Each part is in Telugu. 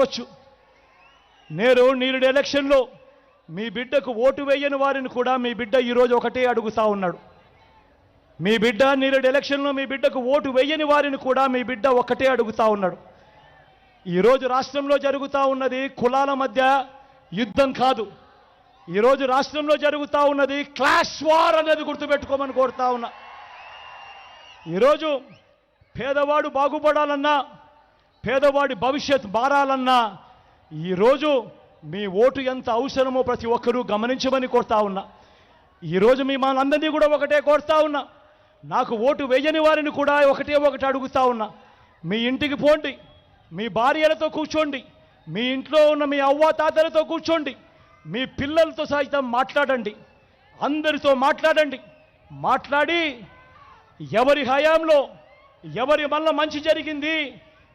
చెప్పొచ్చు. నేను నీరుడు ఎలక్షన్లో మీ బిడ్డకు ఓటు వేయని వారిని కూడా మీ బిడ్డ ఈరోజు ఒకటే అడుగుతా ఉన్నాడు. మీ బిడ్డ నీరుడు ఎలక్షన్లో మీ బిడ్డకు ఓటు వేయని వారిని కూడా మీ బిడ్డ ఒకటే అడుగుతా ఉన్నాడు. ఈరోజు రాష్ట్రంలో జరుగుతూ ఉన్నది కులాల మధ్య యుద్ధం కాదు. ఈరోజు రాష్ట్రంలో జరుగుతూ ఉన్నది క్లాష్ వార్ అనేది గుర్తుపెట్టుకోమని కోరుతా ఉన్నా. ఈరోజు పేదవాడు బాగుపడాలన్నా పేదవాడి భవిష్యత్ మారాలన్నా ఈరోజు మీ ఓటు ఎంత అవసరమో ప్రతి ఒక్కరూ గమనించమని కోరుతా ఉన్నా. ఈరోజు మీ మనందరినీ కూడా ఒకటే కోరుతా ఉన్నా. నాకు ఓటు వేయని వారిని కూడా ఒకటే ఒకటి అడుగుతా ఉన్నా. మీ ఇంటికి పోండి మీ భార్యలతో కూర్చోండి మీ ఇంట్లో ఉన్న మీ అవ్వ తాతలతో కూర్చోండి మీ పిల్లలతో సైతం మాట్లాడండి అందరితో మాట్లాడండి. మాట్లాడి ఎవరి హయాంలో ఎవరి వల్ల మంచి జరిగింది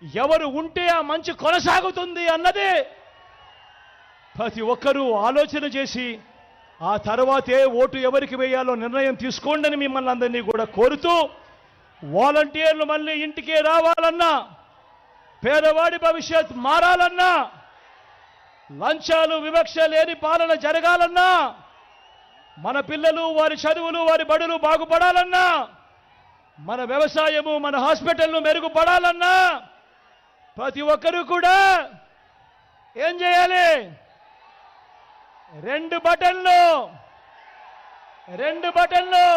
ఎవరు ఉంటే ఆ మంచి కొనసాగుతుంది అన్నదే ప్రతి ఒక్కరూ ఆలోచన చేసి ఆ తర్వాతే ఓటు ఎవరికి వేయాలో నిర్ణయం తీసుకోండి అని మిమ్మల్ని అందరినీ కూడా కోరుతూ వాలంటీర్లు మళ్ళీ ఇంటికే రావాలన్నా పేదవాడి భవిష్యత్ మారాలన్నా లంచాలు వివక్ష లేని పాలన జరగాలన్నా మన పిల్లలు వారి చదువులు వారి బడులు బాగుపడాలన్నా మన వ్యవసాయము మన హాస్పిటల్ను మెరుగుపడాలన్నా ప్రతి ఒక్కరూ కూడా ఏం చేయాలి? రెండు బటన్లు రెండు బటన్లు.